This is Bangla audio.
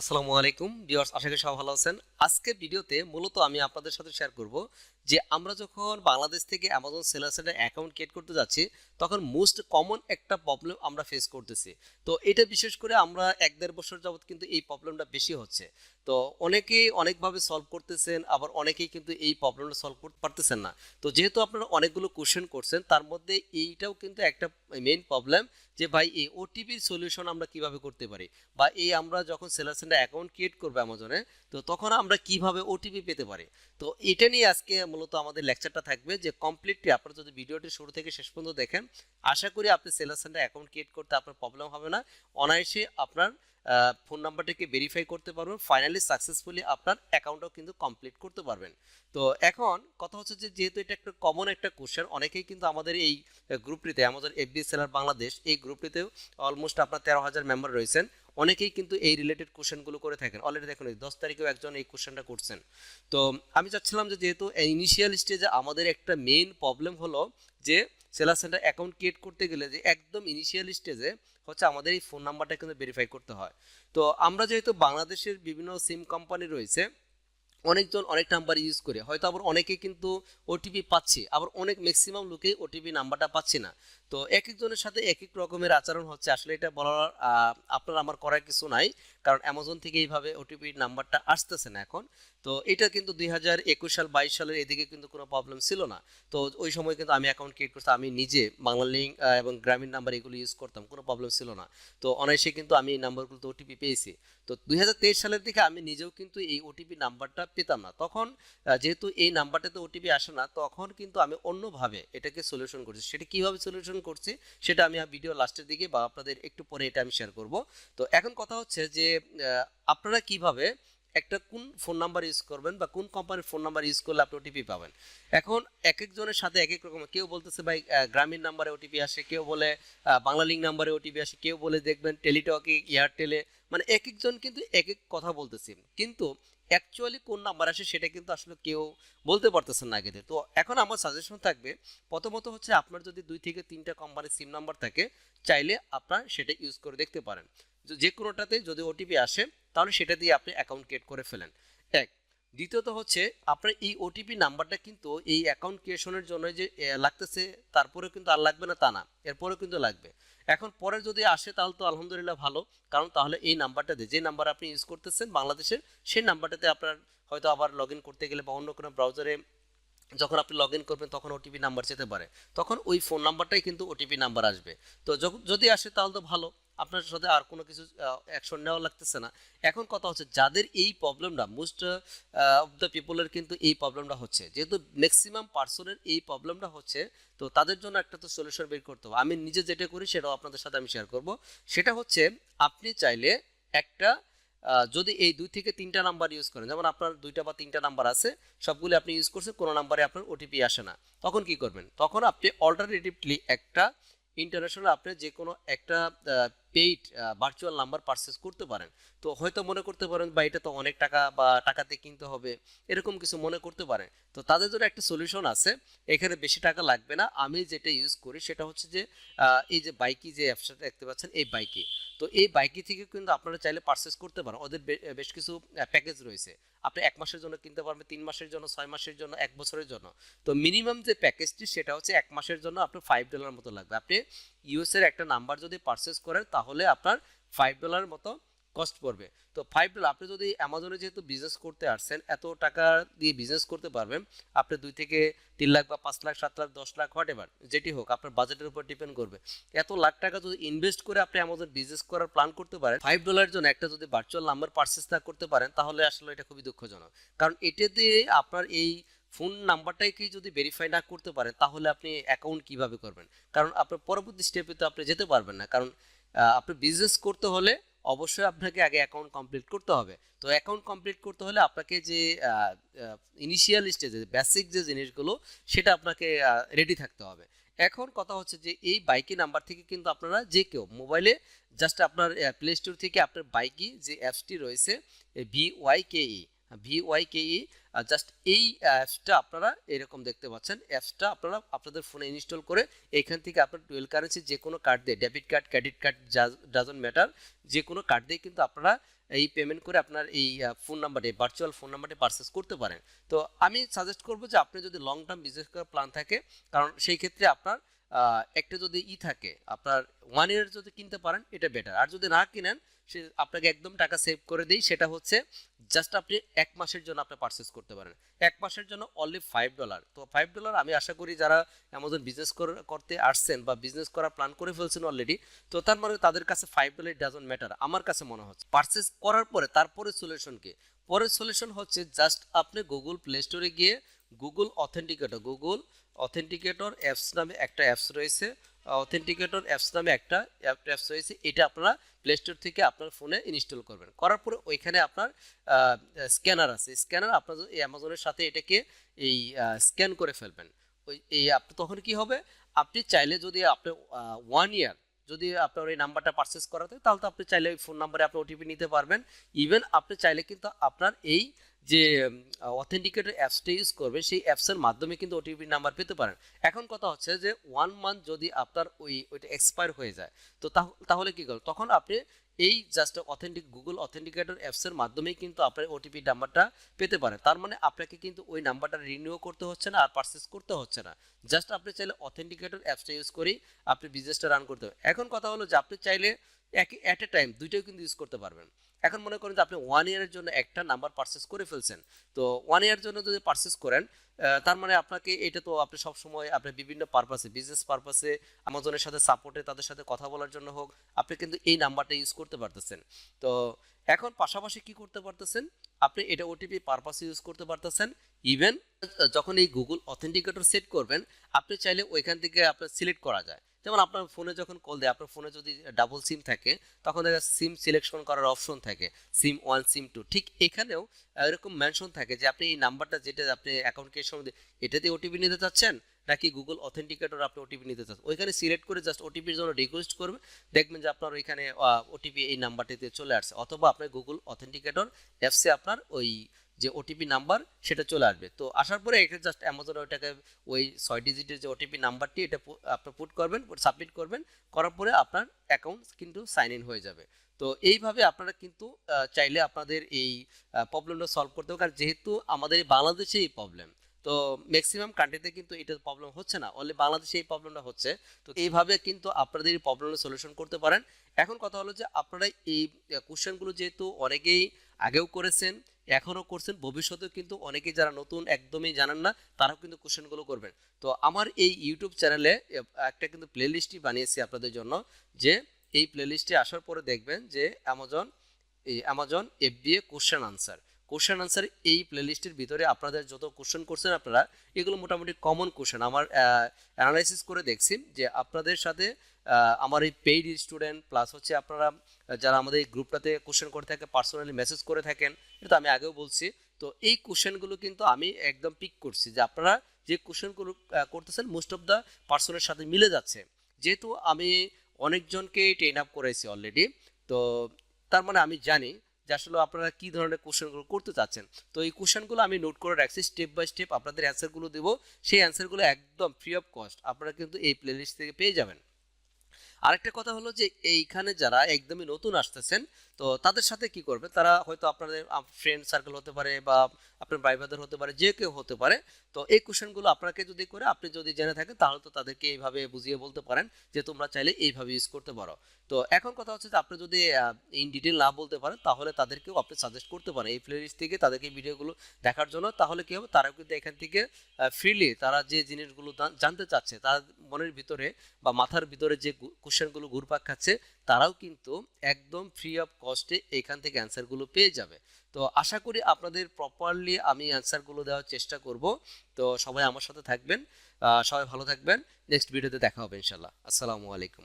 আসসালামু আলাইকুম। ভিউয়ার্স, আশা করি সবাই ভালো আছেন। আজকের ভিডিওতে মূলত আমি আপনাদের সাথে শেয়ার করব যে আমরা যখন বাংলাদেশ থেকে অ্যামাজন সেলার সেলার্সের অ্যাকাউন্ট ক্রিয়েট করতে যাচ্ছি, তখন মোস্ট কমন একটা প্রবলেম আমরা ফেস করতেছি। তো এটা বিশেষ করে আমরা এক দেড় বছর যাবত কিন্তু এই প্রবলেমটা বেশি হচ্ছে। তো অনেকেই অনেকভাবে সলভ করতেছেন, আবার অনেকেই কিন্তু এই প্রবলেমটা সলভ করতে পারতেছেন না। তো যেহেতু আপনারা অনেকগুলো কোশ্চেন করছেন, তার মধ্যে এইটাও কিন্তু একটা মেইন প্রবলেম যে ভাই এই ওটিপির সলিউশন আমরা কীভাবে করতে পারি? বা এই আমরা যখন সেলার সেন্টার অ্যাকাউন্ট ক্রিয়েট করব অ্যামাজনে তো তখন আমরা কীভাবে ওটিপি পেতে পারি? তো এটা নিয়ে আজকে মূলত আমাদের লেকচারটা থাকবে যে কমপ্লিটলি আপনারা যদি ভিডিওটি শুরু থেকে শেষ পর্যন্ত দেখেন, আশা করি আপনি সেলার সেন্টার অ্যাকাউন্ট ক্রিয়েট করতে আপনার প্রবলেম হবে না। অনায়াসে আপনার ফোন নাম্বারটাকে ভেরিফাই করতে পারবেন ফাইনালি সাকসেসফুলি আপনার অ্যাকাউন্টও কিন্তু কমপ্লিট করতে পারবেন। তো এখন কথা হচ্ছে যে যেহেতু এটা একটা কমন একটা কোশ্চেন অনেকেই কিন্তু আমাদের এই গ্রুপটিতে আমাদের এফবি সেলার বাংলাদেশ এই গ্রুপটিতেও অলমোস্ট আপনার তেরো হাজার মেম্বার রয়েছেন। অনেকেই কিন্তু এই রিলেটেড কোশ্চেনগুলো করে থাকেন। অলরেডি দেখুন দশ তারিখেও একজন এই কোশ্চেনটা করছেন। তো আমি চাচ্ছিলাম যে যেহেতু ইনিশিয়াল স্টেজে আমাদের একটা মেইন প্রবলেম হলো যে সেলার সেন্টার অ্যাকাউন্ট ক্রিয়েট করতে গেলে যে একদম ইনিশিয়াল স্টেজে হচ্ছে আমাদের এই ফোন নাম্বারটা কিন্তু ভেরিফাই করতে হয়। তো আমরা যেহেতু বাংলাদেশের বিভিন্ন সিম কোম্পানি রয়েছে অনেকজন অনেক নাম্বার ইউজ করে, হয়তো আবার অনেকে কিন্তু ওটিপি পাচ্ছে, আবার অনেক ম্যাক্সিমাম লোকে ওটিপি নাম্বারটা পাচ্ছে না। তো এক একজনের সাথে এক এক রকমের আচরণ হচ্ছে, আসলে এটা বলার আপনার আমার করার কিছু নাই, কারণ অ্যামাজন থেকে এইভাবে ওটিপি নাম্বারটা আসতেছে না এখন। তো এটা কিন্তু দুই হাজার একুশ সাল, বাইশ সালের এদিকে কিন্তু কোনো প্রবলেম ছিল না। তো ওই সময় কিন্তু আমি অ্যাকাউন্ট ক্রিয়েট করতাম, আমি নিজে বাংলা লিঙ্ক এবং গ্রামীণ নাম্বার এগুলো ইউজ করতাম, কোনো প্রবলেম ছিল না। তো অনায়াসে কিন্তু আমি এই নাম্বারগুলোতে ওটিপি পেয়েছি। তো দুই হাজার তেইশ সালের দিকে আমি নিজেও কিন্তু এই ওটিপি নাম্বারটা পেতাম না। তখন যেহেতু এই নাম্বারটাতে ওটিপি আসে না, তখন কিন্তু আমি অন্যভাবে এটাকে সলিউশন করছি। সেটা কীভাবে সলিউশন করছি, সেটা আমি ভিডিও লাস্টের দিকে বা আপনাদের একটু পরে এটা আমি শেয়ার করব। তো এখন কথা হচ্ছে যে আপনারা কীভাবে একটা কোন ফোন নাম্বার ইউজ করবেন বা কোন কোম্পানির ফোন নাম্বার ইউজ করলে আপনি ওটিপি পাবেন। এখন এক একজনের সাথে এক এক রকম, কেউ বলতেছে, ভাই গ্রামীণ নাম্বারে ওটিপি আসে। কেউ বলে বাংলা লিঙ্ক নাম্বারে ওটিপি আসে। কেউ বলে, দেখবেন টেলিটকে এয়ারটেলে মানে এক একজন কিন্তু এক এক কথা বলতেছে। কিন্তু অ্যাকচুয়ালি কোন নাম্বার আসে সেটা কিন্তু আসলে কেউ বলতে পারতেছেন না আগেতে তো এখন আমার সাজেশন থাকবে, প্রথমত হচ্ছে আপনার যদি দুই থেকে তিনটা কোম্পানির সিম নাম্বার থাকে, চাইলে আপনার সেটা ইউজ করে দেখতে পারেন। যে কোনোটাতে যদি ওটিপি আসে তাহলে সেটা দিয়ে আপনি অ্যাকাউন্ট ক্রিয়েট করে ফেলেন। এক। দ্বিতীয়ত হচ্ছে, আপনার এই ওটিপি নাম্বারটা কিন্তু এই অ্যাকাউন্ট ক্রিয়েশনের জন্য যে লাগতেছে তারপরে কিন্তু আর লাগবে না তা না, এরপরেও কিন্তু লাগবে। এখন পরে যদি আসে তাহলে তো আলহামদুলিল্লাহ ভালো, কারণ তাহলে এই নাম্বারটাতে যে নাম্বার আপনি ইউজ করতেছেন বাংলাদেশের, সেই নাম্বারটাতে আপনার হয়তো আবার লগ করতে গেলে বা অন্য কোনো ব্রাউজারে যখন আপনি লগ করবেন তখন ওটিপি নাম্বার যেতে পারে। তখন ওই ফোন নাম্বারটাই কিন্তু ওটিপি নাম্বার আসবে। তো যদি আসে তাহলে তো ভালো। আপনার সাথে আর কোনো কিছু অ্যাকশন নেওয়া লাগতেছে না। এখন কথা হচ্ছে যাদের এই প্রবলেমটা মোস্ট অফ দ্য পিপলের কিন্তু এই প্রবলেমটা হচ্ছে। যেহেতু ম্যাক্সিমাম পার্সনের এই প্রবলেমটা হচ্ছে, তো তাদের জন্য একটা তো সলিউশন বের করতে হবে। আমি নিজে যেটা করি, সেটাও আপনাদের সাথে আমি শেয়ার করব। সেটা হচ্ছে, আপনি চাইলে একটা যদি এই দুই থেকে তিনটা নাম্বার ইউজ করেন, যেমন আপনার দুইটা বা তিনটা নাম্বার আছে, সবগুলো আপনি ইউজ করছেন, কোনো নাম্বারে আপনার ওটিপি আসে না। তখন কি করবেন? তখন আপনি অল্টারনেটিভলি একটা ইন্টারন্যাশনাল আপনি যে কোনো একটা পেইড ভার্চুয়াল নাম্বার পারচেস করতে পারেন। তো হয়তো মনে করতে পারেন বা এটা তো অনেক টাকা বা টাকাতে কিনতে হবে। এরকম কিছু মনে করতে পারেন। তো তাদের জন্য একটা সলিউশন আছে। এখানে বেশি টাকা লাগবে না। আমি যেটা ইউজ করি সেটা হচ্ছে যে এই যে বাইকি যে অ্যাপসটা দেখতে পাচ্ছেন, এই বাইকি। তো এই বাইকি থেকে কিন্তু আপনারা চাইলে পারচেস করতে পারেন। ওদের বেশ কিছু প্যাকেজ রয়েছে। আপনি এক মাসের জন্য কিনতে পারবেন, তিন মাসের জন্য, ছয় মাসের জন্য, এক বছরের জন্য। তো মিনিমাম যে প্যাকেজটি সেটা হচ্ছে এক মাসের জন্য আপনার ফাইভ ডলার মতো লাগবে। আপনি ইউএসের একটা নাম্বার যদি পারচেস করেন, তাহলে আপনার ফাইভ ডলার মতো কস্ট পড়বে। তো ফাইভ ডলার আপনি যদি অ্যামাজনে যেহেতু বিজনেস করতে আসছেন, এত টাকা দিয়ে বিজনেস করতে পারবেন, আপনি দুই থেকে তিন লাখ বা পাঁচ লাখ, সাত লাখ, দশ লাখ হোয়াট এভার যেটি হোক, আপনার বাজেটের উপর ডিপেন্ড করবে। এত লাখ টাকা যদি ইনভেস্ট করে আপনি অ্যামাজন বিজনেস করার প্ল্যান করতে পারেন ফাইভ ডলারের জন্য একটা যদি ভার্চুয়াল নাম্বার পারচেস না করতে পারেন, তাহলে আসলে এটা খুবই দুঃখজনক। কারণ এটাতে আপনার এই ফোন নাম্বারটাকে যদি ভেরিফাই না করতে পারেন, তাহলে আপনি অ্যাকাউন্ট কীভাবে করবেন? কারণ আপনার পরবর্তী স্টেপে তো আপনি যেতে পারবেন না। কারণ আপনি বিজনেস করতে হলে অবশ্যই আপনাকে আগে অ্যাকাউন্ট কমপ্লিট করতে হবে। তো অ্যাকাউন্ট কমপ্লিট করতে হলে আপনাকে যে ইনিশিয়াল স্টেজে বেসিক যে জিনিসগুলো, সেটা আপনাকে রেডি থাকতে হবে। এখন কথা হচ্ছে যে, এই বাইকি নাম্বার থেকে কিন্তু আপনারা যে কেউ মোবাইলে জাস্ট আপনার প্লে স্টোর থেকে আপনার বাইকি যে অ্যাপসটি রয়েছে V Y K E V Y K E just এই অ্যাপসটা আপনারা এরকম দেখতে পাচ্ছেন। অ্যাপসটা আপনারা আপনাদের ফোনে ইনস্টল করে এখান থেকে আপনার টুয়েলভ কারেন্সি যে কোনো কার্ড দিয়ে debit card credit card doesn't matter যে কোনো কার্ড দিয়ে কিন্তু আপনারা এই পেমেন্ট করে আপনার এই ফোন নাম্বারটি ভার্চুয়াল ফোন নাম্বারটি পারচেস করতে পারেন। তো আমি সাজেস্ট করব যে আপনি যদি লং টার্ম বিজনেস করার প্ল্যান থাকে, কারণ সেই ক্ষেত্রে আপনার একটা যদি ই থাকে, আপনার ওয়ান ইয়ার যদি কিনতে পারেন, এটা বেটার আর যদি না কিনেন সে আপনাকে একদম টাকা সেভ করে দিই, সেটা হচ্ছে জাস্ট আপনি এক মাসের জন্য আপনি পারচেস করতে পারেন। এক মাসের জন্য অনলি ফাইভ ডলার তো ফাইভ ডলার আমি আশা করি যারা অ্যামাজন বিজনেস করতে আসছেন বা বিজনেস করার প্ল্যান করে ফেলছেন অলরেডি তো তার মানে তাদের কাছে ফাইভ ডলার ডাজন ম্যাটার আমার কাছে মনে হচ্ছে পারচেস করার পরে তারপরে সলিউশন কি? পরের সলিউশন হচ্ছে জাস্ট আপনি গুগল প্লে স্টোরে গিয়ে Google authenticator Google authenticator apps নামে একটা অ্যাপস রয়েছে। অথেন্টিকেটর অ্যাপস নামে একটা অ্যাপস রয়েছে। এটা আপনারা প্লে স্টোর থেকে আপনার ফোনে ইনস্টল করবেন। করার পরে ওইখানে আপনার স্ক্যানার আছে। স্ক্যানার আপনার এই অ্যামাজনের সাথে এটাকে এই স্ক্যান করে ফেলবেন, ওই, এই তখন কি হবে? আপনি চাইলে যদি আপনি ওয়ান ইয়ার যদি আপনার এই নাম্বারটা পারচেস করাতে তাহলে তো আপনি চাইলে ওই ফোন নাম্বারে আপনি ওটিপি নিতে পারবেন। ইভেন আপনি চাইলে কিন্তু আপনার এই যে অথেন্টিকেটের অ্যাপসটা ইউজ করবে, সেই অ্যাপসের মাধ্যমে কিন্তু ওটিপি নাম্বার পেতে পারেন। এখন কথা হচ্ছে যে ওয়ান মান্থ যদি আপনার ওই, ওইটা এক্সপায়ার হয়ে যায়, তো তাহলে কী করবেন? তখন আপনি এই জাস্ট অথেন্টিক গুগল অথেন্টিকেটর অ্যাপসের মাধ্যমেই কিন্তু আপনার ওটিপি নাম্বারটা পেতে পারেন। তার মানে আপনাকে কিন্তু ওই নাম্বারটা রিনিউ করতে হচ্ছে না, আর পারচেস করতে হচ্ছে না। জাস্ট আপনি চাইলে অথেন্টিকেটর অ্যাপসটা ইউজ করেই আপনি বিজনেসটা রান করতে হবে এখন কথা হলো যে, আপনি চাইলে একই অ্যাট এ টাইম দুইটাই কিন্তু ইউজ করতে পারবেন। এখন মনে করেন যে আপনি ওয়ান ইয়ারের জন্য একটা নাম্বার পারচেস করে ফেলছেন। তো ওয়ান ইয়ার জন্য যদি পারচেস করেন তার মানে আপনাকে এটা তো আপনি সব সময় আপনি বিভিন্ন পারপাসে বিজনেস পারপাসে আমাজনের সাথে সাপোর্টে তাদের সাথে কথা বলার জন্য হোক, আপনি কিন্তু এই নাম্বারটা ইউজ করতে পারতেছেন। তো এখন পাশাপাশি কি করতে পারতেছেন? আপনি এটা ওটিপি পারপাসে ইউজ করতে পারতেছেন। ইভেন যখন এই গুগল অথেন্টিকেটর সেট করবেন, আপনি চাইলে ওইখান থেকে আপনার সিলেক্ট করা যায়। যেমন আপনার ফোনে যখন কল দেয়, আপনার ফোনে যদি ডাবল সিম থাকে, তখন দেখা সিম সিলেকশন করার অপশন থাকে সিম ওয়ান সিম টু ঠিক এখানেও এরকম মেনশন থাকে যে আপনি এই নাম্বারটা যেটা আপনি অ্যাকাউন্ট ক্রিয়েট সময় এটাতে ওটিপি নিতে চাচ্ছেন, নাকি গুগল অথেন্টিকেটর আপনি ওটিপি নিতে চাচ্ছেন? ওইখানে সিলেক্ট করে জাস্ট ওটিপির জন্য রিকোয়েস্ট করবে, দেখবেন যে আপনার ওইখানে ওটিপি এই নাম্বারটিতে চলে আসছে। অথবা আপনার গুগল অথেন্টিকেটর অ্যাপসে আপনার ওই যে ওটিপি নাম্বার সেটা চলে আসবে। তো আসার পরে এটা জাস্ট অ্যামাজন ওইটাকে ওই ছয় ডিজিটের যে ওটিপি নাম্বারটি এটা আপনি পুট করবেন সাবমিট করবেন, করার পরে আপনার অ্যাকাউন্ট কিন্তু সাইন ইন হয়ে যাবে। তো এইভাবে আপনারা কিন্তু চাইলে আপনাদের এই প্রবলেমটা সলভ করতে হবে কারণ যেহেতু আমাদের বাংলাদেশে এই প্রবলেম তো ম্যাক্সিমাম কান্ট্রিতে কিন্তু এটা প্রবলেম হচ্ছে না। অনলি বাংলাদেশে এই প্রবলেমটা হচ্ছে। তো এইভাবে কিন্তু আপনাদের এই প্রবলেমের সলিউশন করতে পারেন। এখন কথা হলো যে আপনারা এই কোশ্চেনগুলো যেহেতু অনেকেই আগেও করেছেন এখনও করছেন, ভবিষ্যতেও কিন্তু অনেকে যারা নতুন একদমই জানেন না, তারাও কিন্তু কোশ্চেনগুলো করবেন। তো আমার এই ইউটিউব চ্যানেলে একটা কিন্তু প্লেলিস্টই বানিয়েছি আপনাদের জন্য, যে এই প্লেলিস্টে আসার পরে দেখবেন যে অ্যামাজন এই Amazon F FBA question answer question answer এই প্লেলিস্টের ভিতরে আপনাদের যত কোশ্চেন করছেন আপনারা, এগুলো মোটামুটি কমন কোশ্চেন আমার অ্যানালাইসিস করে দেখছি যে আপনাদের সাথে আমার এই পেইড স্টুডেন্ট প্লাস হচ্ছে আপনারা যারা আমাদের এই গ্রুপটাতে কোশ্চেন করে থাকে পার্সোনালি মেসেজ করে থাকেন, এটা আমি আগেও বলছি। তো এই কোশ্চেনগুলো কিন্তু আমি একদম পিক করছি যে আপনারা যে কোশ্চেনগুলো করতেছেন মোস্ট অফ দ্য পার্সনের সাথে মিলে যাচ্ছে। যেহেতু আমি অনেকজনকে ট্রেন আপ করেছি অলরেডি তো তার মানে আমি জানি যে আসলে আপনারা কী ধরনের কোশ্চেনগুলো করতে চাচ্ছেন। তো এই কোশ্চেনগুলো আমি নোট করে রাখছি স্টেপ বাই স্টেপ আপনাদের অ্যান্সারগুলো দেবো। সেই অ্যান্সারগুলো একদম ফ্রি অফ কস্ট আপনারা কিন্তু এই প্লেলিস্ট থেকে পেয়ে যাবেন। আরেকটা কথা হলো যে এইখানে যারা একদমই নতুন আসতেছেন তো তাদের সাথে কি করবে? তারা হয়তো আপনাদের ফ্রেন্ড সার্কেল হতে পারে বা আপনার ভাই ব্রাদার হতে পারে, যে কেউ হতে পারে। তো এই কোশ্চেনগুলো আপনাকে যদি করে, আপনি যদি জেনে থাকেন, তাহলে তো তাদেরকে এইভাবে বুঝিয়ে বলতে পারেন যে তোমরা চাইলে এইভাবে ইউজ করতে পারো। তো এখন কথা হচ্ছে যে আপনি যদি ইন ডিটেল না বলতে পারেন, তাহলে তাদেরকেও আপনি সাজেস্ট করতে পারেন। এই প্লেলিস্ট থেকে তাদেরকে ভিডিওগুলো দেখার জন্য, তাহলে কি হবে? তারাও কিন্তু এখান থেকে ফ্রিলি তারা যে জিনিসগুলো জানতে চাচ্ছে, তার মনের ভিতরে বা মাথার ভিতরে যে কোশ্চেনগুলো ঘুরপাক খাচ্ছে, তারাও কিন্তু একদম ফ্রি অফ কস্টে এখান থেকে অ্যান্সারগুলো পেয়ে যাবে। তো আশা করি আপনাদের প্রপারলি আমি অ্যান্সারগুলো দেওয়ার চেষ্টা করব। তো সবাই আমার সাথে থাকবেন। সবাই ভালো থাকবেন। নেক্সট ভিডিওতে দেখা হবে ইনশাল্লাহ আসসালামু আলাইকুম।